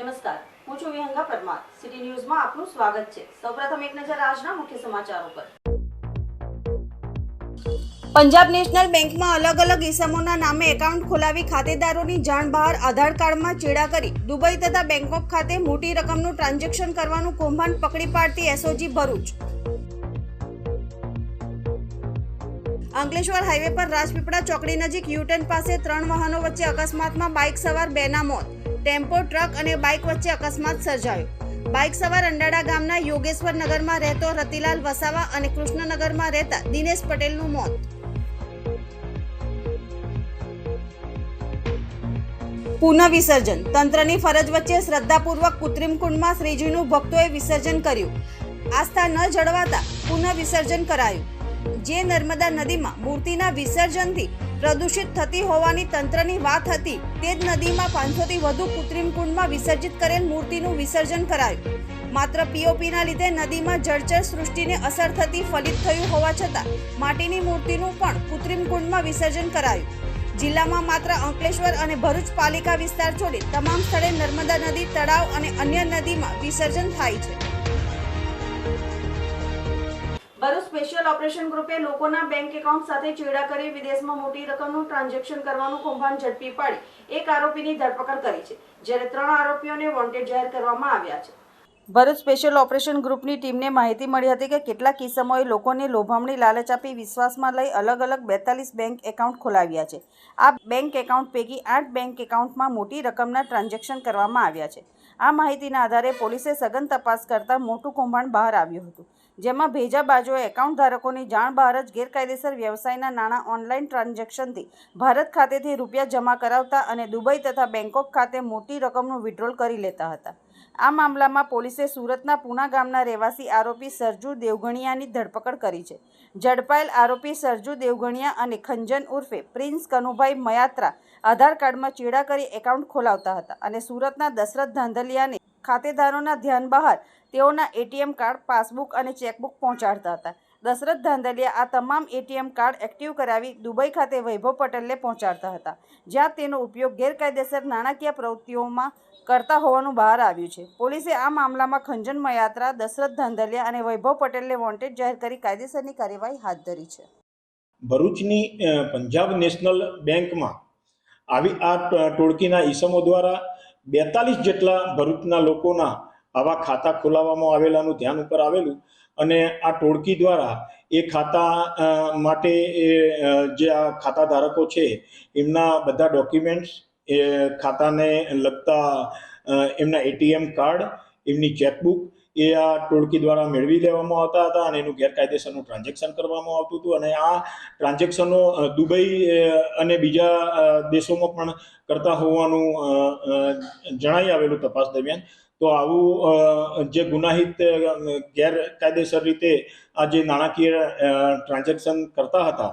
નમસ્કાર. હું છું વિહંગા પરમાર. સિટી ન્યૂઝમાં આપનું સ્વાગત છે. સૌપ્રથમ એક નજર આજના મુખ્ય સમાચારો પર. પંજાબ નેશનલ બેંકમાં અલગ અલગ ઇસમોના નામે એકાઉન્ટ ખોલાવી ખાતેદારોની જાણ બહાર આધાર કાર્ડમાં ચેડા કરી. દુબઈ તથા બેંકોક ખાતે મોટી રકમનું ટ્રાન્ઝેક્શન કરવાનું કૌભાંડ પકડી પાડતી એસઓજી ભરૂચ. અંકલેશ્વર હાઈવે પર રાજપીપળા ચોકડી નજીક યુટર્ન પાસે ત્રણ વાહનો વચ્ચે અકસ્માતમાં બાઇક સવાર બેના મોત. ટેમ્પો, ટ્રક અને બાઇક વચ્ચે અકસ્માત સર્જાયો. બાઇક સવાર અંડાડા ગામના યોગેશ્વર નગરમાં રહેતો રતિલાલ વસાવા અને કૃષ્ણનગરમાં રહેતા દિનેશ પટેલનું મોત. પુનઃ વિસર્જન તંત્રની ફરજ વચ્ચે શ્રદ્ધાપૂર્વક કૃત્રિમ કુંડમાં શ્રીજીનું ભક્તોએ વિસર્જન કર્યું. આસ્થા ન જળવાતા પુનઃ વિસર્જન કરાયું. જે નર્મદા નદીમાં મૂર્તિના વિસર્જનથી પ્રદૂષિત થતી હોવાની તંત્રની વાત હતી, તે જ નદીમાં પાંચસોથી વધુ કૃત્રિમ કુંડમાં વિસર્જિત કરેલ મૂર્તિનું વિસર્જન કરાયું. માત્ર પીઓપીના લીધે નદીમાં જળચર સૃષ્ટિને અસર થતી ફલિત થયું હોવા છતાં, માટીની મૂર્તિનું પણ કૃત્રિમ કુંડમાં વિસર્જન કરાયું. જિલ્લામાં માત્ર અંકલેશ્વર અને ભરૂચ પાલિકા વિસ્તાર છોડી તમામ સ્થળે નર્મદા નદી તળાવ અને અન્ય નદીમાં વિસર્જન થાય છે. ભરૂચ સ્પેશિયલ ઓપરેશન ગ્રુપે લોકોના બેંક એકાઉન્ટ સાથે ચેડા કરી વિદેશમાં મોટી રકમનું ટ્રાન્ઝેક્શન કરવાનું કૌભાંડ ઝડપી પાડી. એક આરોપીની ધરપકડ કરી છે, જ્યારે ત્રણ આરોપીઓને વોન્ટેડ જાહેર કરવામાં આવ્યા છે. ભરૂચ સ્પેશિયલ ઓપરેશન ગ્રુપની ટીમને માહિતી મળી હતી કે કેટલાક કિસ્સામાં લોકોને લોભામણી લાલચ આપી વિશ્વાસમાં લઈ અલગ અલગ બેતાલીસ બેંક એકાઉન્ટ ખોલાવ્યા છે. આ બેંક એકાઉન્ટ પૈકી આઠ બેંક એકાઉન્ટમાં મોટી રકમના ટ્રાન્ઝેક્શન કરવામાં આવ્યા છે. આ માહિતીના આધારે પોલીસે સઘન તપાસ કરતા મોટું કૌભાંડ બહાર આવ્યું હતું. જેમાં ભેજા બાજુએ એકાઉન્ટ ધારકોની જાણ બહાર જ ગેરકાયદેસર વ્યવસાયના નાણાં ઓનલાઈન ટ્રાન્ઝેક્શનથી ભારત ખાતેથી રૂપિયા જમા કરાવતા અને દુબઈ તથા બેંકોક ખાતે મોટી રકમનું વિડ્રોલ કરી લેતા હતા. આ મામલામાં પોલીસે સુરતના પૂના ગામના રહેવાસી આરોપી સરજુ દેવગણિયાની ધરપકડ કરી છે. ઝડપાયેલ આરોપી સરજુ દેવગણિયા અને ખંજન ઉર્ફે પ્રિન્સ કનુભાઈ મયાત્રા આધાર કાર્ડમાં ચેડા કરી એકાઉન્ટ ખોલાવતા હતા અને સુરતના દશરથ ધાંધલિયાને ખાતેદારોના ધ્યાન બહાર તેઓના એટીએમ કાર્ડ, પાસબુક અને ચેકબુક પહોંચાડતા હતા. દશરથ ધાંધલિયા આ તમામ એટીએમ કાર્ડ એક્ટિવ કરાવી દુબઈ ખાતે વૈભવ પટેલને પહોંચાડતા હતા, જ્યાં તેનો ઉપયોગ ગેરકાયદેસર નાણાકીય પ્રવૃત્તિઓમાં કરતા હોવાનું બહાર આવ્યું છે. પોલીસે આ મામલામાં ખંજન મયાત્રા, દશરથ ધાંધલિયા અને વૈભવ પટેલને વોન્ટેડ જાહેર કરી કાયદેસરની કાર્યવાહી હાથ ધરી છે. ભરૂચની પંજાબ નેશનલ બેંકમાં આવી આ ટોળકીના ઈસમો દ્વારા બેતાલીસ જેટલા ભરૂચના લોકોના આવા ખાતા ખોલાવવામાં આવેલાનું ધ્યાન ઉપર આવેલું અને આ ટોળકી દ્વારા એ ખાતા માટે એ જે આ ખાતા ધારકો છે, એમના બધા ડોક્યુમેન્ટ્સ, એ ખાતાને લગતા એમના એટીએમ કાર્ડ, એમની ચેકબુક એ આ ટોળકી દ્વારા મેળવી લેવામાં આવતા હતા અને એનું ગેરકાયદેસરનું ટ્રાન્ઝેક્શન કરવામાં આવતું હતું અને આ ટ્રાન્ઝેક્શનો દુબઈ અને બીજા દેશોમાં પણ કરતા હોવાનું જણાઈ આવેલું તપાસ દરમિયાન. તો આવું જે ગુનાહિત ગેરકાયદેસર રીતે આ જે નાણાકીય ટ્રાન્ઝેક્શન કરતા હતા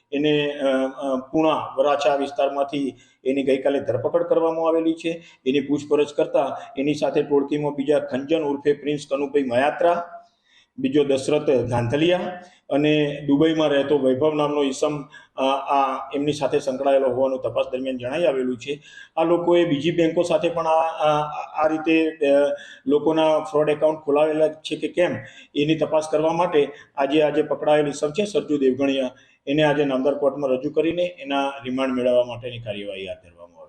એને પૂણા વરાછા વિસ્તારમાંથી એની ગઈકાલે ધરપકડ કરવામાં આવેલી છે. એની પૂછપરછ કરતા એની સાથે ટોળકીમાં બીજા ખંજન ઉર્ફે પ્રિન્સ કનુભાઈ મયાત્રા, બીજો દશરથ ધાંધલિયા અને દુબઈમાં રહેતો વૈભવ નામનો ઈસમ આ એમની સાથે સંકળાયેલો હોવાનું તપાસ દરમિયાન જણાઈ આવેલું છે. આ લોકોએ બીજી બેંકો સાથે પણ આ- આ રીતે લોકોના ફ્રોડ એકાઉન્ટ ખોલાવેલા છે કે કેમ એની તપાસ કરવા માટે આજે આજે પકડાયેલ ઈસમ છે સરજુ દેવગણિયા. એને આજે નામદાર કોર્ટમાં રજૂ કરીને એના રિમાન્ડ મેળવવા માટેની કાર્યવાહી હાથ ધરવામાં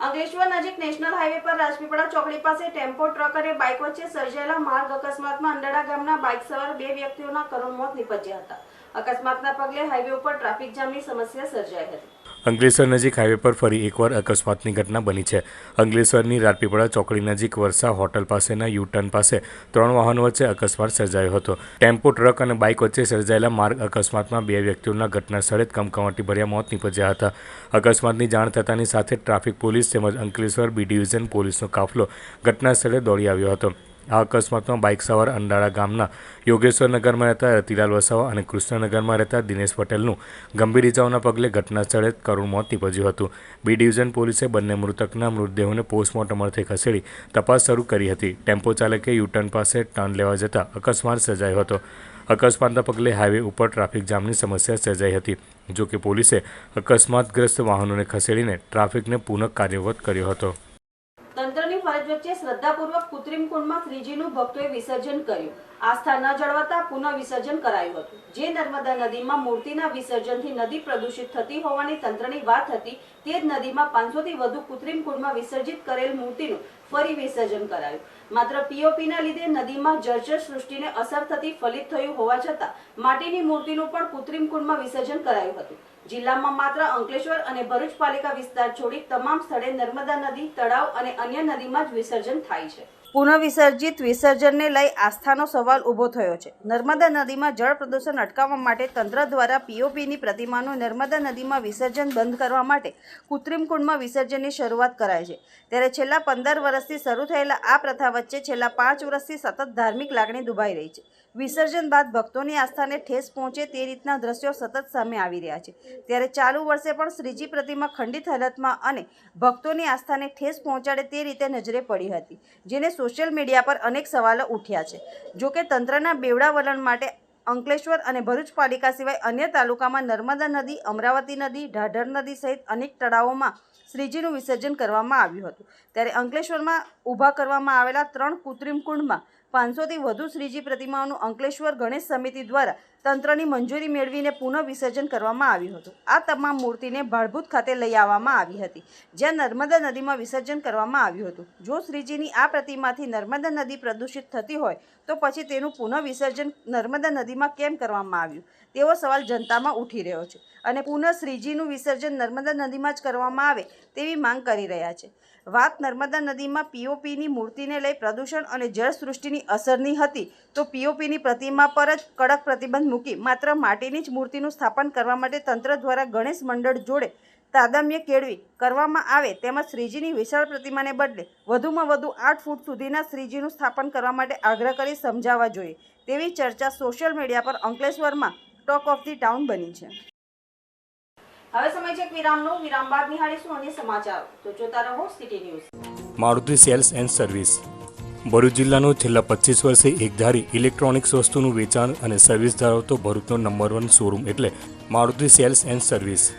આવી અંકલેશ્વર નજીક નેશનલ હાઈવે પર રાજપીપળા ચોકડી પાસે ટેમ્પો, ટ્રક અને બાઇક વચ્ચે સર્જાયેલા માર્ગ અકસ્માતમાં અંડડા ગામના બાઇક સવાર બે વ્યક્તિઓના કરુણ મોત નીપજ્યા હતા. અકસ્માતના પગલે હાઈવે ઉપર ટ્રાફિક જામની સમસ્યા સર્જાઈ હતી. અંકલેશ્વર નજીક હાઈવે પર ફરી એકવાર અકસ્માતની ઘટના બની છે. અંકલેશ્વરની રાજપીપળા ચોકડી નજીક વરસા હોટલ પાસેના યુ પાસે ત્રણ વાહનો વચ્ચે અકસ્માત સર્જાયો હતો. ટેમ્પો, ટ્રક અને બાઇક વચ્ચે સર્જાયેલા માર્ગ અકસ્માતમાં બે વ્યક્તિઓના ઘટના સ્થળે જ કમકમાટી ભર્યા મોત નીપજ્યા હતા. અકસ્માતની જાણ થતાની સાથે ટ્રાફિક પોલીસ તેમજ અંકલેશ્વર બી ડિવિઝન પોલીસનો કાફલો ઘટના સ્થળે દોડી આવ્યો હતો. આ અકસ્માતમાં બાઇક સવાર અંડાળા ગામના યોગેશ્વર નગરમાં રહેતા રતિલાલ વસાવા અને કૃષ્ણનગરમાં રહેતા દિનેશ પટેલનું ગંભીર ઇજાઓના પગલે ઘટના સ્થળે કરુણ મોત નીપજ્યું હતું. બી ડિવિઝન પોલીસે બંને મૃતકના મૃતદેહોને પોસ્ટમોર્ટમ અર્થે ખસેડી તપાસ શરૂ કરી હતી. ટેમ્પો ચાલકે યુટર્ન પાસે ટર્ન લેવા જતાં અકસ્માત સર્જાયો હતો. અકસ્માતના પગલે હાઈવે ઉપર ટ્રાફિક જામની સમસ્યા સર્જાઈ હતી. જો કે પોલીસે અકસ્માતગ્રસ્ત વાહનોને ખસેડીને ટ્રાફિકને પુનઃ કાર્યવત કર્યો હતો. ફરજ વચ્ચે શ્રદ્ધાપૂર્વક કૃત્રિમ કુંડમાં શ્રીજીનું ભક્તોએ વિસર્જન કર્યું. આસ્થા ન જળવાતા પુનઃ વિસર્જન કરાયું હતું. જે નર્મદા નદીમાં મૂર્તિના વિસર્જનથી નદી પ્રદૂષિત થતી હોવાની તંત્રની વાત હતી, તે જ નદીમાં પાંચસોથી વધુ કૃત્રિમ કુંડમાં વિસર્જિત કરેલ મૂર્તિનું ફરી વિસર્જન કરાયું. માત્ર પીઓપીના લીધે નદીમાં જર્જર સૃષ્ટિને અસર થતી ફલિત થયું હોવા છતાં, માટીની મૂર્તિનું પણ કૃત્રિમ કુંડમાં વિસર્જન કરાયું હતું. જિલ્લામાં માત્ર અંકલેશ્વર અને ભરૂચ પાલિકા વિસ્તાર છોડી તમામ સ્થળે નર્મદા નદી, તળાવ અને અન્ય નદીમાં જ વિસર્જન થાય છે. પુનઃ વિસર્જિત વિસર્જનને લઈ આસ્થાનો સવાલ ઊભો થયો છે. નર્મદા નદીમાં જળ પ્રદૂષણ અટકાવવા માટે તંત્ર દ્વારા પીઓપીની પ્રતિમાનું નર્મદા નદીમાં વિસર્જન બંધ કરવા માટે કૃત્રિમ કુંડમાં વિસર્જનની શરૂઆત કરાય છે. ત્યારે છેલ્લા પંદર વર્ષથી શરૂ થયેલા આ પ્રથા વચ્ચે છેલ્લા પાંચ વર્ષથી સતત ધાર્મિક લાગણી દુભાઈ રહી છે. વિસર્જન બાદ ભક્તોની આસ્થાને ઠેસ પહોંચે તે રીતના દ્રશ્યો સતત સામે આવી રહ્યા છે. ત્યારે ચાલુ વર્ષે પણ શ્રીજી પ્રતિમા ખંડિત હાલતમાં અને ભક્તોની આસ્થાને ઠેસ પહોંચાડે તે રીતે નજરે પડી હતી, જેને સોશિયલ મીડિયા પર અનેક સવાલો ઉઠ્યા છે. જોકે તંત્રના બેવડા વલણ માટે અંકલેશ્વર અને ભરૂચ પાલિકા સિવાય અન્ય તાલુકામાં નર્મદા નદી, અમરાવતી નદી, ઢાઢર નદી સહિત અનેક તળાવોમાં શ્રીજીનું વિસર્જન કરવામાં આવ્યું હતું. ત્યારે અંકલેશ્વરમાં ઊભા કરવામાં આવેલા ત્રણ કૃત્રિમ કુંડમાં પાંચસોથી વધુ શ્રીજી પ્રતિમાઓનું અંકલેશ્વર ગણેશ સમિતિ દ્વારા તંત્રની મંજૂરી મેળવીને પુનઃ વિસર્જન કરવામાં આવ્યું હતું. આ તમામ મૂર્તિને ભાળભૂત ખાતે લઈ આવવામાં આવી હતી, જ્યાં નર્મદા નદીમાં વિસર્જન કરવામાં આવ્યું હતું. જો શ્રીજીની આ પ્રતિમાથી નર્મદા નદી પ્રદૂષિત થતી હોય, તો પછી તેનું પુનઃ વિસર્જન નર્મદા નદીમાં કેમ કરવામાં આવ્યું? તેવો સવાલ જનતામાં ઉઠી રહ્યો છે અને પુનઃ શ્રીજીનું વિસર્જન નર્મદા નદીમાં જ કરવામાં આવે તેવી માંગ કરી રહ્યા છે. વાત નર્મદા નદીમાં પીઓપીની મૂર્તિને લઈ પ્રદૂષણ અને જળસૃષ્ટિની અસરની હતી, તો પીઓપીની પ્રતિમા પર જ કડક પ્રતિબંધ મૂકી, માત્ર માટીની જ મૂર્તિનું સ્થાપન કરવા માટે તંત્ર દ્વારા ગણેશ મંડળ જોડે તાદમ્ય કેળવી કરવામાં આવે, તેમજ શ્રીજીની વિશાળ પ્રતિમાને બદલે વધુમાં વધુ આઠ ફૂટ સુધીના શ્રીજીનું સ્થાપન કરવા માટે આગ્રહ કરી સમજાવવા જોઈએ, તેવી ચર્ચા સોશિયલ મીડિયા પર અંકલેશ્વરમાં ટોક ઓફ ધી ટાઉન બની છે. હવે સમય છે વિરામનો. વિરામ બાદ નિહાળીશું અન્ય સમાચાર. તો જોતા રહો city news. Maruti sales and service. Bharuch જિલ્લાનો છેલ્લા પચીસ વર્ષે એકધારી ઇલેક્ટ્રોનિક્સ વસ્તુનું વેચાણ અને સર્વિસ ધરાવતો ભરૂચનો નંબર વન શોરૂમ એટલે મારુતિ સેલ્સ એન્ડ સર્વિસ.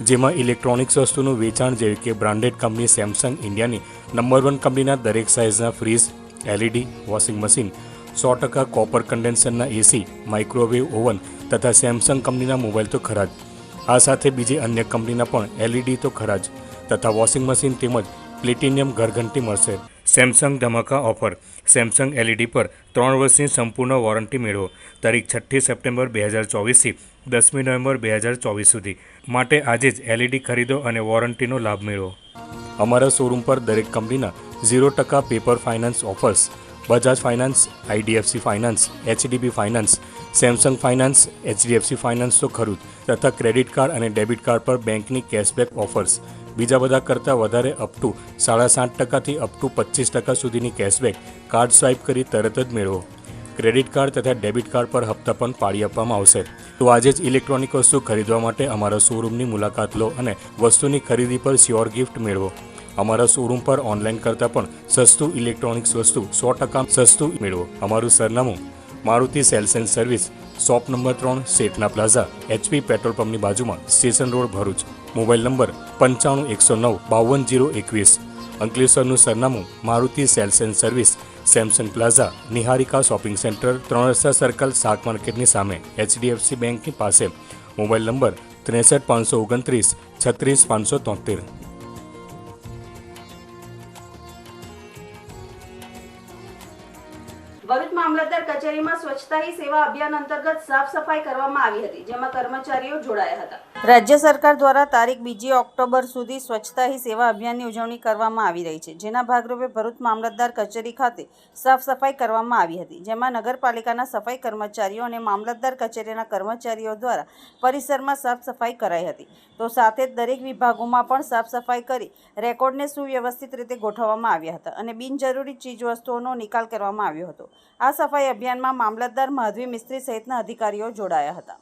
જેમાં ઇલેક્ટ્રોનિક્સ વસ્તુનું વેચાણ જેવી કે બ્રાન્ડેડ કંપની સેમસંગ ઇન્ડિયાની નંબર વન કંપનીના દરેક સાઇઝના ફ્રીજ, એલઈડી, વોશિંગ મશીન, સો ટકા કોપર કન્ડેન્સરના એસી, માઇક્રોવેવ ઓવન તથા સેમસંગ કંપનીના મોબાઈલ તો ખરા જ. આ સાથે બીજી અન્ય કંપનીના પણ એલઈડી તો ખરા જ, તથા વોશિંગ મશીન તેમજ પ્લેટિનિયમ ઘરઘંટી મળશે. સેમસંગ ધમાકા ઓફર સેમસંગ એલઈડી પર ત્રણ વર્ષની સંપૂર્ણ વોરંટી મેળવો. તારીખ છઠ્ઠી સપ્ટેમ્બર બે હજાર ચોવીસથી દસમી નવેમ્બર બે હજાર ચોવીસ સુધી. માટે આજે જ એલઈડી ખરીદો અને વોરંટીનો લાભ મેળવો. અમારા શોરૂમ પર દરેક કંપનીના ઝીરો ટકા paper finance offers Bajaj finance IDFC finance HDB finance Samsung finance HDFC finance તો ખરું જ, તથા ક્રેડિટ કાર્ડ અને ડેબિટ કાર્ડ પર બેંકની કેશબેક ઓફર્સ બીજા બધા કરતાં વધારે અપ ટુ સાડા સાત ટકાથી અપ ટુ પચીસ ટકા સુધીની કેશબેક કાર્ડ સ્વાઇપ કરી તરત જ મેળવો. ક્રેડિટ કાર્ડ તથા ડેબિટ કાર્ડ પર હપ્તા પણ પાડી આપવામાં આવશે. તો આજે જ ઇલેક્ટ્રોનિક વસ્તુ ખરીદવા માટે અમારા શોરૂમની મુલાકાત લો અને વસ્તુની ખરીદી પર શ્યોર ગિફ્ટ મેળવો. અમારા શોરૂમ પર ઓનલાઈન કરતાં પણ સસ્તું ઇલેક્ટ્રોનિક્સ વસ્તુ સો ટકા સસ્તું મેળવો. અમારું સરનામું Maruti sales and service, shop number ત્રણ, શેઠના પ્લાઝા, એચપી પેટ્રોલ પંપની બાજુમાં, station road Bharuch. Mobile number પંચાણું, એકસો નવ, બાવન, જીરો, એકવીસ. અંકલેશ્વરનું સરનામું, Maruti sales and service, Samsung plaza, Niharika shopping centre ત્રણ રસ્તા સર્કલ, શાક માર્કેટની સામે, એચડીએફસી બેંકની પાસે. મોબાઈલ નંબર ત્રેસઠ, પાંચસો ઓગણત્રીસ, છત્રીસ, પાંચસો તોતેર. મામલતદાર કચેરીમાં સ્વચ્છતા હી સેવા અભિયાન અંતર્ગત સાફ સફાઈ કરવામાં આવી હતી, જેમાં કર્મચારીઓ જોડાયા હતા. રાજ્ય સરકાર દ્વારા તારીખ બીજી ઓક્ટોબર સુધી સ્વચ્છતા હી સેવા અભિયાનની ઉજવણી કરવામાં આવી રહી છે, જેના ભાગરૂપે ભરૂચ મામલતદાર કચેરી ખાતે સાફ સફાઈ કરવામાં આવી હતી, જેમાં નગરપાલિકાના સફાઈ કર્મચારીઓ અને મામલતદાર કચેરીના કર્મચારીઓ દ્વારા પરિસરમાં સાફ સફાઈ કરાઈ હતી. તો સાથે જ દરેક વિભાગોમાં પણ સાફ સફાઈ કરી રેકોર્ડને સુવ્યવસ્થિત રીતે ગોઠવવામાં આવ્યા હતા અને બિનજરૂરી ચીજવસ્તુઓનો નિકાલ કરવામાં આવ્યો હતો. આ સફાઈ અભિયાનમાં મામલતદાર માધવી મિસ્ત્રી સહિતના અધિકારીઓ જોડાયા હતા.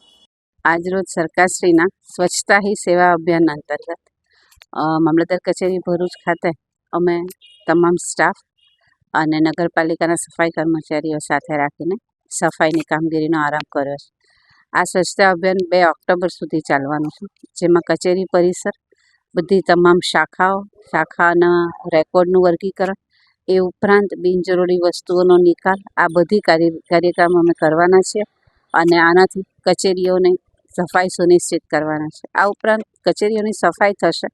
આજરોજ સરકારશ્રીના સ્વચ્છતા હી સેવા અભિયાન અંતર્ગત મામલતદાર કચેરી ભરૂચ ખાતે અમે તમામ સ્ટાફ અને નગરપાલિકાના સફાઈ કર્મચારીઓ સાથે રાખીને સફાઈની કામગીરીનો આરંભ કર્યો છે. આ સ્વચ્છતા અભિયાન બે ઓક્ટોબર સુધી ચાલવાનું છે, જેમાં કચેરી પરિસર, બધી તમામ શાખાઓ, શાખાના રેકોર્ડનું વર્ગીકરણ, એ ઉપરાંત બિનજરૂરી વસ્તુઓનો નિકાલ, આ બધી કાર્ય, કાર્યક્રમ અમે કરવાના છીએ અને આનાથી કચેરીઓને સફાઈ સુનિશ્ચિત કરવાના છે. આ ઉપરાંત કચેરીઓની સફાઈ થશે.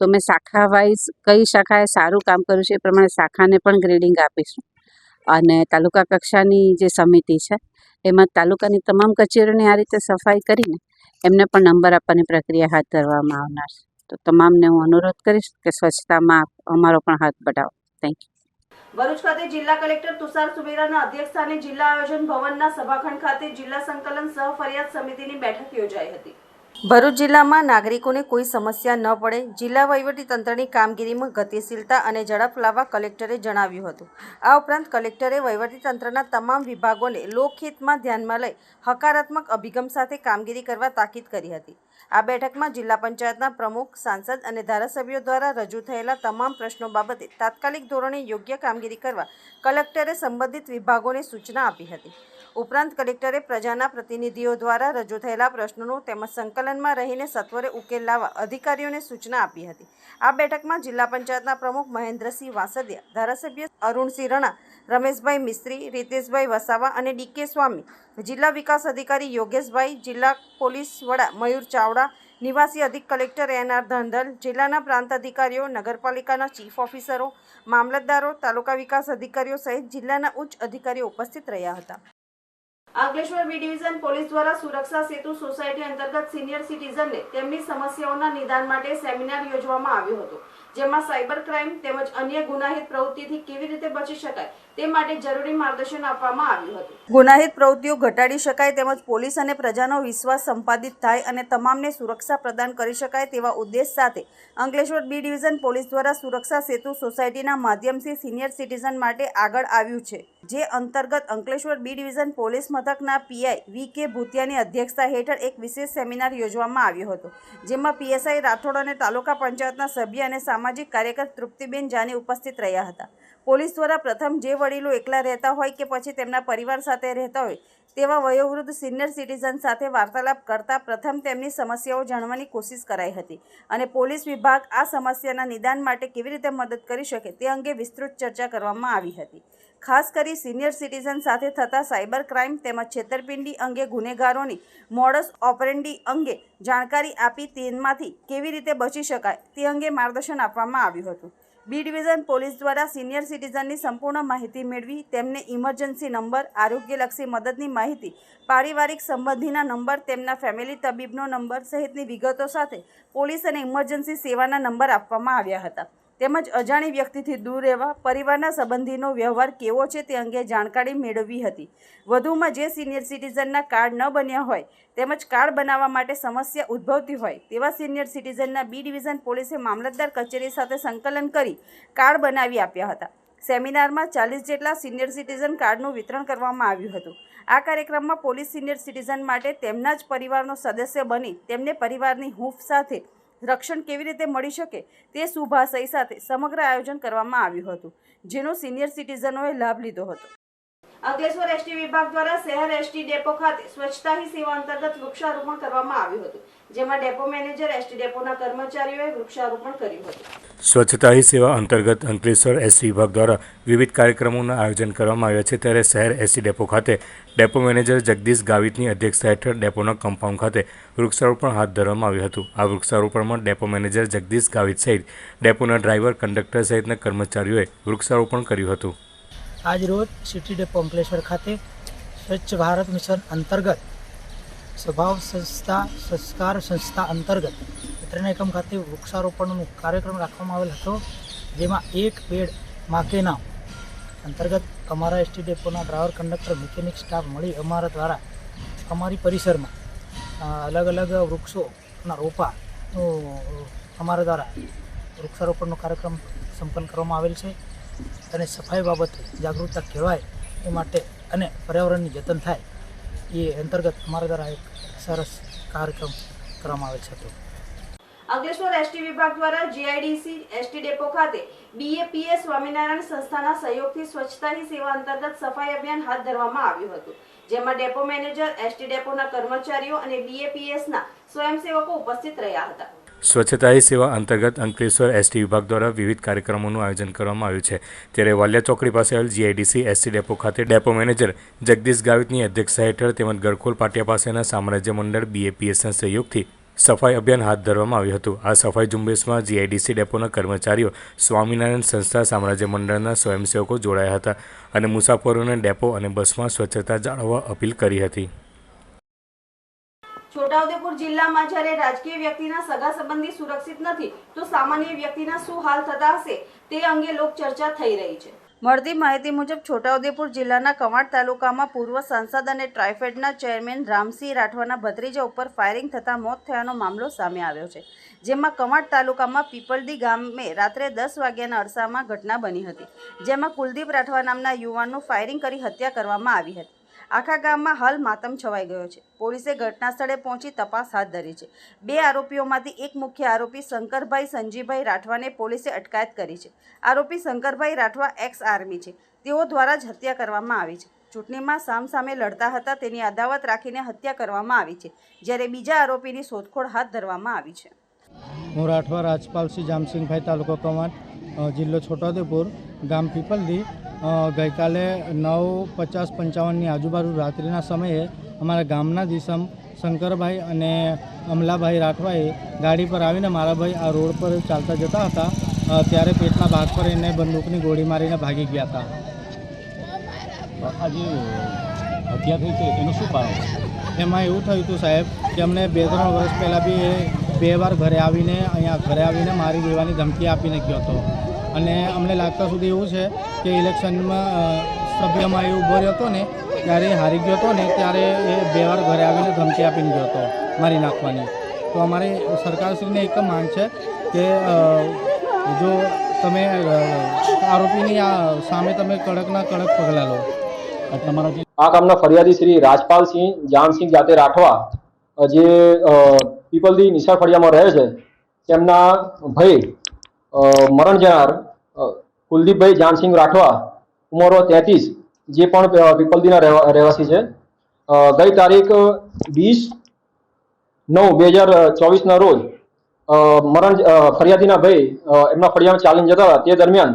તો મેં શાખા વાઇઝ કઈ શાખાએ સારું કામ કર્યું છે એ પ્રમાણે શાખાને પણ ગ્રેડિંગ આપીશું. અને તાલુકા કક્ષાની જે સમિતિ છે, એમાં તાલુકાની તમામ કચેરીઓની આ રીતે સફાઈ કરીને એમને પણ નંબર આપવાની પ્રક્રિયા હાથ ધરવામાં આવનાર છે. તો તમામને હું અનુરોધ કરીશ કે સ્વચ્છતામાં અમારો પણ હાથ બઢાવો. થેન્ક યુ ભરૂચ ખાતે જિલ્લા કલેક્ટર તુષાર સુમેરાના અધ્યક્ષસ્થાને જિલ્લા આયોજન ભવનના સભાખંડ ખાતે જિલ્લા સંકલન સહ ફરિયાદ સમિતિની બેઠક યોજાઈ હતી. ભરૂચ જિલ્લામાં નાગરિકોને કોઈ સમસ્યા ન પડે. જિલ્લા વહીવટી તંત્રની કામગીરીમાં ગતિશીલતા અને ઝડપ લાવવા કલેક્ટરે જણાવ્યું હતું. આ ઉપરાંત કલેક્ટરે વહીવટી તંત્રના તમામ વિભાગોને લોકહિતમાં ધ્યાનમાં લઈ હકારાત્મક અભિગમ સાથે કામગીરી કરવા તાકીદ કરી હતી. આ બેઠકમાં જિલ્લા પંચાયતના પ્રમુખ, સાંસદ અને ધારાસભ્યો દ્વારા રજૂ થયેલા તમામ પ્રશ્નો બાબતે તાત્કાલિક ધોરણે યોગ્ય કામગીરી કરવા કલેક્ટરે સંબંધિત વિભાગોને સૂચના આપી હતી. ઉપરાંત કલેક્ટરે પ્રજાના પ્રતિનિધિઓ દ્વારા રજૂ થયેલા પ્રશ્નોનું તેમજ સંકલનમાં રહીને સત્વરે ઉકેલ લાવવા અધિકારીઓને સૂચના આપી હતી. આ બેઠકમાં જિલ્લા પંચાયતના પ્રમુખ મહેન્દ્રસિંહ વાસદિયા, ધારાસભ્ય અરુણસિંહ રણા, રમેશભાઈ મિસ્ત્રી, રીતેશભાઈ વસાવા અને ડીકે સ્વામી, જિલ્લા વિકાસ અધિકારી યોગેશભાઈ, જિલ્લા પોલીસ વડા મયુર ચાવડા, નિવાસી અધિક કલેક્ટર એન આર ધંધલ, જિલ્લાના પ્રાંત અધિકારીઓ, નગરપાલિકાના ચીફ ઓફિસરો, મામલતદારો, તાલુકા વિકાસ અધિકારીઓ સહિત જિલ્લાના ઉચ્ચ અધિકારીઓ ઉપસ્થિત રહ્યા હતા. અંકલેશ્વર બી ડિવિઝન પોલીસ દ્વારા સુરક્ષા સેતુ સોસાયટી અંતર્ગત સિનિયર સિટીઝનને તેમની સમસ્યાઓના નિદાન માટે સેમિનાર યોજવામાં આવ્યો હતો, જેમાં સાયબર ક્રાઇમ તેમજ અન્ય ગુનાહિત પ્રવૃત્તિથી કેવી રીતે બચી શકાય તે માટે જરૂરી માર્ગદર્શન આપવામાં આવ્યું હતું. ગુનાહિત પ્રવૃત્તિઓ ઘટાડી શકાય તેમજ પોલીસ અને પ્રજાનો વિશ્વાસ સંપાદિત થાય અને તમામને સુરક્ષા પ્રદાન કરી શકાય તેવા ઉદ્દેશ સાથે અંકલેશ્વર બી ડિવિઝન પોલીસ દ્વારા સુરક્ષા સેતુ સોસાયટીના માધ્યમથી સિનિયર સિટીઝન માટે આગળ આવ્યું છે. જે અંતર્ગત અંકલેશ્વર બી ડિવિઝન પોલીસ મથકના પીઆઈ વી કે ભૂતિયાની અધ્યક્ષતા હેઠળ એક વિશેષ સેમિનાર યોજવામાં આવ્યો હતો, જેમાં પીએસઆઈ રાઠોડ અને તાલુકા પંચાયતના સભ્ય અને સામાજિક કાર્યકર તૃપ્તિબેન જાની ઉપસ્થિત રહ્યા હતા. પોલીસ દ્વારા પ્રથમ જે વડીલો એકલા રહેતા હોય કે પછી તેમના પરિવાર સાથે રહેતા હોય તેવા વયોવૃદ્ધ સિનિયર સિટીઝન સાથે વાર્તાલાપ કરતા પ્રથમ તેમની સમસ્યાઓ જાણવાની કોશિશ કરાઈ હતી અને પોલીસ વિભાગ આ સમસ્યાના નિદાન માટે કેવી રીતે મદદ કરી શકે તે અંગે વિસ્તૃત ચર્ચા કરવામાં આવી હતી. ખાસ કરી સિનિયર સિટીઝન સાથે થતા સાયબર ક્રાઇમ તેમજ છેતરપિંડી અંગે ગુનેગારોની મોડસ ઓપરેન્ડી અંગે જાણકારી આપી તેમાંથી કેવી રીતે બચી શકાય તે અંગે માર્ગદર્શન આપવામાં આવ્યું હતું. બી ડિવિઝન પોલીસ દ્વારા સિનિયર સિટીઝનની સંપૂર્ણ માહિતી મેળવી, તેમને ઇમરજન્સી નંબર, આરોગ્યલક્ષી મદદની માહિતી, પારિવારિક સંબંધીના નંબર, તેમના ફેમિલી તબીબનો નંબર સહિતની વિગતો સાથે પોલીસ અને ઇમરજન્સી સેવાના નંબર આપવામાં આવ્યા હતા. તેમજ અજાણી વ્યક્તિથી દૂર રહેવા, પરિવારના સંબંધીનો વ્યવહાર કેવો છે તે અંગે જાણકારી મેળવી હતી. વધુમાં જે સિનિયર સિટીઝનના કાર્ડ ન બન્યા હોય તેમજ કાર્ડ બનાવવા માટે સમસ્યા ઉદ્ભવતી હોય તેવા સિનિયર સિટીઝનના બી ડિવિઝન પોલીસે મામલતદાર કચેરી સાથે સંકલન કરી કાર્ડ બનાવી આપ્યા હતા. સેમિનારમાં ચાલીસ જેટલા સિનિયર સિટીઝન કાર્ડનું વિતરણ કરવામાં આવ્યું હતું. આ કાર્યક્રમમાં પોલીસ સિનિયર સિટીઝન માટે તેમના જ પરિવારનો સદસ્ય બની તેમને પરિવારની હૂંફ સાથે રક્ષણ કેવી રીતે મળી શકે તે શુભાશય સાથે સમગ્ર આયોજન કરવામાં આવ્યું હતું, જેનો સિનિયર સિટીઝનોએ લાભ લીધો હતો. અંકલેશ્વર એસટી વિભાગ દ્વારા શહેર એસટી ડેપો ખાતે સ્વચ્છતા હી સેવા અંતર્ગત વૃક્ષારોપણ કરવામાં આવ્યું હતું, જેમાં ડેપો મેનેજર એસટી ડેપોના કર્મચારીઓએ વૃક્ષારોપણ કર્યું હતું. સ્વચ્છતા હી સેવા અંતર્ગત અંકલેશ્વર એસટી વિભાગ દ્વારા વિવિધ કાર્યક્રમોનું આયોજન કરવામાં આવ્યા છે. ત્યારે શહેર એસટી ડેપો ખાતે ડેપો મેનેજર જગદીશ ગાવિતની અધ્યક્ષતા હેઠળ ડેપોના કમ્પાઉન્ડ ખાતે વૃક્ષારોપણ હાથ ધરવામાં આવ્યું હતું. આ વૃક્ષારોપણમાં ડેપો મેનેજર જગદીશ ગાવિત સહિત ડેપોના ડ્રાઈવર, કંડક્ટર સહિતના કર્મચારીઓએ વૃક્ષારોપણ કર્યું હતું. આજ રોજ સિટી ડે અંકલેશ્વર ખાતે સ્વચ્છ ભારત મિશન અંતર્ગત સ્વભાવ સંસ્થા, સંસ્કાર સંસ્થા અંતર્ગત વિતરણ એકમ ખાતે વૃક્ષારોપણનો કાર્યક્રમ રાખવામાં આવેલ હતો, જેમાં એક પેડ માકે નામ. અંતર્ગત અમારા એસટી ડેપોના ડ્રાઈવર કંડક્ટર, મિકેનિક સ્ટાફ મળી અમારા દ્વારા અમારી પરિસરમાં અલગ અલગ વૃક્ષોના રોપાનું અમારા દ્વારા વૃક્ષારોપણનો કાર્યક્રમ સંપન્ન કરવામાં આવેલ છે. અને સફાઈ બાબતે જાગૃતતા કહેવાય એ માટે અને પર્યાવરણની જતન થાય એ અંતર્ગત અમારા દ્વારા એક સરસ કાર્યક્રમ કરવામાં આવે છે. તો અંકલેશ્વર એસટી વિભાગ દ્વારા જીઆઈડીસી એસટી ડેપો ખાતે બીએપીએસ સ્વામિનારાયણ સંસ્થાના સહયોગથી સ્વચ્છતા હી સેવા અંતર્ગત સફાઈ અભિયાન હાથ ધરવામાં આવ્યું હતું. જેમાં ડેપો મેનેજર એસટી ડેપોના કર્મચારીઓ અને બીએપીએસના સ્વયંસેવકો ઉપસ્થિત રહ્યા હતા. સ્વચ્છતા સેવા અંતર્ગત અંકલેશ્વર એસટી વિભાગ દ્વારા વિવિધ કાર્યક્રમોનું આયોજન કરવામાં આવ્યું છે. ત્યારે વાલિયા ચોકડી પાસે આવેલ જીઆઈડીસી એસટી ડેપો ખાતે ડેપો મેનેજર જગદીશ ગાવિતની અધ્યક્ષતા હેઠળ તેમજ ગરખોલ પાટિયા પાસેના સામ્રાજ્ય મંડળ બીએપીએસના સહયોગથી સફાઈ અભિયાન હાથ ધરવામાં આવ્યું હતું. આ સફાઈ ઝુંબેશમાં જીઆઈડીસી ડેપોના કર્મચારીઓ, સ્વામિનારાયણ સંસ્થા, સામ્રાજ્ય મંડળના સ્વયંસેવકો જોડાયા હતા અને મુસાફરોને ડેપો અને બસમાં સ્વચ્છતા જાળવવા અપીલ કરી હતી. છોટાઉદેપુર જિલ્લામાં જ્યારે રાજકીય વ્યક્તિના સગા સંબંધી સુરક્ષિત નથી, તો સામાન્ય વ્યક્તિના શું હાલ થતા હશે તે અંગે લોકચર્ચા થઈ રહી છે. મળતી માહિતી મુજબ છોટાઉદેપુર જિલ્લાના કવાંટ તાલુકામાં પૂર્વ સાંસદ અને ટ્રાઇફેડના ચેરમેન રામસિંહ રાઠવાના ભત્રીજા ઉપર ફાયરિંગ થતાં મોત થયાનો મામલો સામે આવ્યો છે, જેમાં કવાંટ તાલુકામાં પીપલદી ગામે રાત્રે દસ વાગ્યાના અરસામાં ઘટના બની હતી, જેમાં કુલદીપ રાઠવા નામના યુવાનનું ફાયરિંગ કરી હત્યા કરવામાં આવી હતી. આખા ગામમાં હાલ માતમ છવાઈ ગયો છે. પોલીસે ઘટના સ્થળે પહોંચી તપાસ હાથ ધરી છે. બે આરોપીઓમાંથી એક મુખ્ય આરોપી શંકરભાઈ સંજીભાઈ રાઠવાને પોલીસે અટકાયત કરી છે. આરોપી શંકરભાઈ રાઠવા એક્સ આર્મી છે. તેઓ દ્વારા જ હત્યા કરવામાં આવી છે. ચૂંટણીમાં સામસામે લડતા હતા તેની અદાવત રાખીને હત્યા કરવામાં આવી છે જ્યારે બીજા આરોપીની શોધખોળ હાથ ધરવામાં આવી છે. હું રાઠવા રાજપાલસિંહ જામસિંહભાઈ તાલુકો અ, જિલ્લો છોટાઉદેપુર ગામ પીપલદી. ગઈકાલે નવ પચાસ પંચાવનની આજુબાજુ રાત્રિના સમયે અમારા ગામના દિશમ શંકરભાઈ અને અમલાભાઈ રાઠવાએ ગાડી પર આવીને મારા ભાઈ આ રોડ પર ચાલતા જતા હતા. ત્યારે પેટના ભાગ પર એને બંદૂકની ગોળી મારીને ભાગી ગયા હતા. આજે હત્યા થઈ છે એનું શું કારણ? એમાં એવું થયું હતું સાહેબ કે અમને બે ત્રણ વર્ષ પહેલાં બી એ બે વાર ઘરે આવીને અહીંયા ઘરે આવીને મારી દેવાની ધમકી આપીને ગયો હતો. અને અમને લાગતા સુધી એવું છે કે ઇલેક્શનમાં સભ્યમાં એ ઊભો રહ્યો હતો ને, ત્યારે હારી ગયો હતો ને, ત્યારે એ બે વાર ઘરે આવીને ધમકી આપીને ગયો હતો, મારી નાખવાની. તો અમારે સરકારશ્રીને એક માંગ છે કે જો તમે આરોપીની સામે તમે કડકના કડક પગલાં લો. આ કામના ફરિયાદી શ્રી રાજપાલસિંહ જાનસિંહ જાતે રાઠવા જે પીપલદી નિશાળ ફળિયામાં રહે છે, તેમના ભાઈ મરણ જનાર કુલદીપભાઈ જાનસિંહ રાઠવા, ઉંમર તેત્રીસ, જે પણ પીપલદીના રહેવા- રહેવાસી છે. ગઈ તારીખ વીસ નવ બે હજાર ચોવીસના રોજ મરણ ફરિયાદીના ભાઈ એમના ફળિયામાં ચાલીને જતા હતા. તે દરમિયાન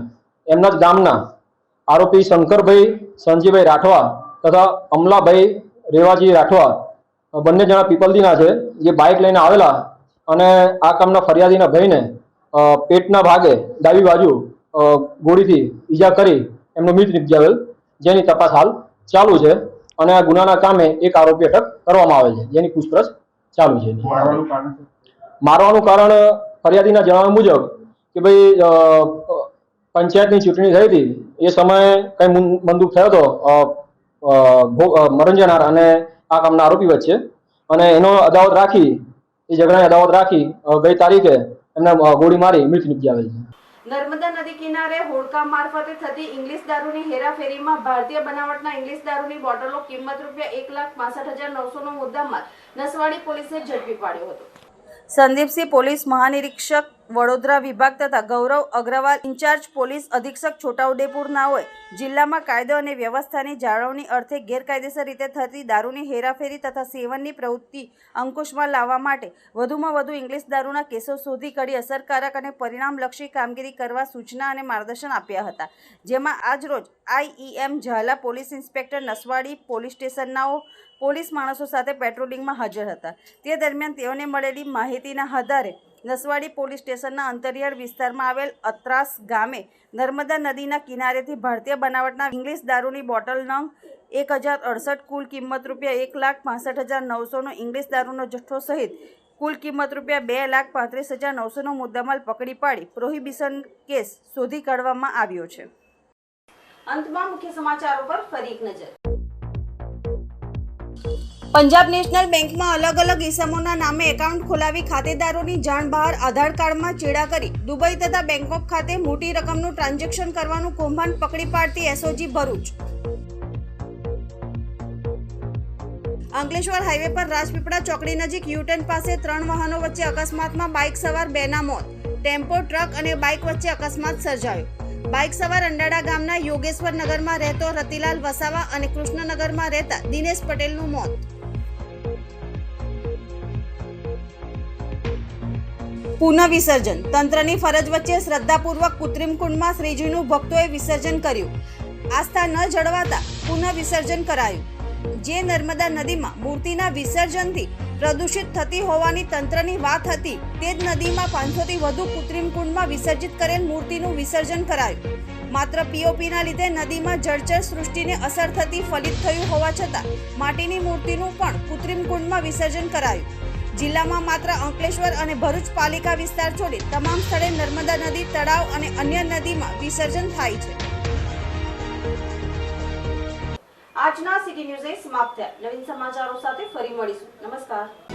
એમના જ ગામના આરોપી શંકરભાઈ સંજીભાઈ રાઠવા તથા અમલાભાઈ રેવાજી રાઠવા બંને જણા પીપલદીના છે, જે બાઇક લઈને આવેલા અને આ કામના ફરિયાદીના ભાઈને પેટના ભાગે ડાબી બાજુ ગોળીથી ઈજા કરી એમનો મૃત નિપજાવેલ જેની તપાસ હાલ ચાલુ છે અને આ ગુનાના કામે એક આરોપી અટક કરવામાં આવે છે જેની પૂછપરછ ચાલુ છે. મારવાનું કારણ ફરિયાદીના જણાવ્યા મુજબ કે ભાઈ પંચાયતની ચૂંટણી થઈ હતી એ સમયે કઈ મંદુક બંદૂક થયો હતો અ, અ, ભો- અ, મરણ જનાર અને આ કામના આરોપી વચ્ચે. અને એનો અદાવત રાખી એ ઝઘડાની અદાવત રાખી ગઈ તારીખે એમને ગોળી મારી મૃત્યુ નિપજાવેલ છે. નર્મદા નદી કિનારે હોડકા મારફતે થતી ઇંગ્લિશ દારૂની હેરાફેરીમાં ભારતીય બનાવટના ઇંગ્લિશ દારૂની બોટલો કિંમત રૂપિયા એક લાખ પાસઠ હજાર નવસો નો મુદ્દામાલ નસવાડી પોલીસે ઝડપી પાડ્યો હતો. સંદીપસિંહ પોલીસ મહાનિરીક્ષક વડોદરા વિભાગ તથા ગૌરવ અગ્રવાલ ઇન્ચાર્જ પોલીસ અધિક્ષક છોટાઉદેપુરના હોય જિલ્લામાં કાયદો અને વ્યવસ્થાની જાળવણી અર્થે ગેરકાયદેસર રીતે થતી દારૂની હેરાફેરી તથા સેવનની પ્રવૃત્તિ અંકુશમાં લાવવા માટે વધુમાં વધુ ઇંગ્લિશ દારૂના કેસો શોધી કાઢી અસરકારક અને પરિણામલક્ષી કામગીરી કરવા સૂચના અને માર્ગદર્શન આપ્યા હતા. જેમાં આજરોજ IEM Zala police inspector Naswadi police સ્ટેશનનાઓ police માણસો સાથે પેટ્રોલિંગમાં હાજર હતા. તે દરમિયાન તેઓને મળેલી માહિતીના આધારે નસવાડી પોલીસ સ્ટેશનના અંતરિયાળ વિસ્તારમાં આવેલ અત્રાસ ગામે નર્મદા નદીના કિનારેથી ભારતીય બનાવટના ઇંગ્લિશ દારૂની બોટલ નંગ એક હજાર અડસઠ કુલ કિંમત રૂપિયા એક લાખ પાસઠ હજાર નવસોનો ઇંગ્લિશ દારૂનો જથ્થો સહિત કુલ કિંમત રૂપિયા બે લાખ પાંત્રીસ હજાર નવસોનો મુદ્દામાલ પકડી પાડી પ્રોહિબિશન કેસ શોધી કાઢવામાં આવ્યો છે. અંતમાં મુખ્ય સમાચારો પર ફરી એક નજર. પંજાબ નેશનલ બેંકમાં અલગ અલગ ઇસમોના નામે એકાઉન્ટ ખોલાવી ખાતેદારોની જાણ બહાર આધાર કાર્ડમાં ચેડા કરી. દુબઈ તથા બેંકોક ખાતે મોટી રકમનું ટ્રાન્ઝેક્શન કરવાનું કૌભાંડ પકડી પાડતી એસઓજી ભરૂચ. અંકલેશ્વર હાઈવે પર રાજપીપળા ચોકડી નજીક યુટર્ન પાસે ત્રણ વાહનો વચ્ચે અકસ્માતમાં બાઇક સવાર બેના મોત. ટેમ્પો, ટ્રક અને બાઇક વચ્ચે અકસ્માત સર્જાયો. બાઇક સવાર અંડાડા ગામના યોગેશ્વર નગરમાં રહેતો રતિલાલ વસાવા અને કૃષ્ણનગરમાં રહેતા દિનેશ પટેલનું મોત. પુનઃ વિસર્જન તંત્રની ફરજ વચ્ચે શ્રદ્ધાપૂર્વક કૃત્રિમ કુંડમાં શ્રીજીનું ભક્તોએ વિસર્જન કર્યું. આસ્થા ન જળવાતા પુનઃ વિસર્જન કરાયું. જે નર્મદા નદીમાં મૂર્તિના વિસર્જનથી પ્રદૂષિત થતી હોવાની તંત્રની વાત હતી, તે જ નદીમાં પાંચસોથી વધુ કૃત્રિમ કુંડમાં વિસર્જિત કરેલ મૂર્તિનું વિસર્જન કરાયું. માત્ર પીઓપીના લીધે નદીમાં જળચર સૃષ્ટિને અસર થતી ફલિત થયું હોવા છતાં, માટીની મૂર્તિનું પણ કૃત્રિમ કુંડમાં વિસર્જન કરાયું. જિલ્લામાં માત્ર અંકલેશ્વર અને ભરૂચ પાલિકા વિસ્તાર છોડી તમામ સ્થળે નર્મદા નદી, તળાવ અને અન્ય નદીમાં વિસર્જન થાય છે. આજના સિટી ન્યૂઝ સમાપ્ત. થયા નવીન સમાચારો સાથે ફરી મળીશું. નમસ્કાર.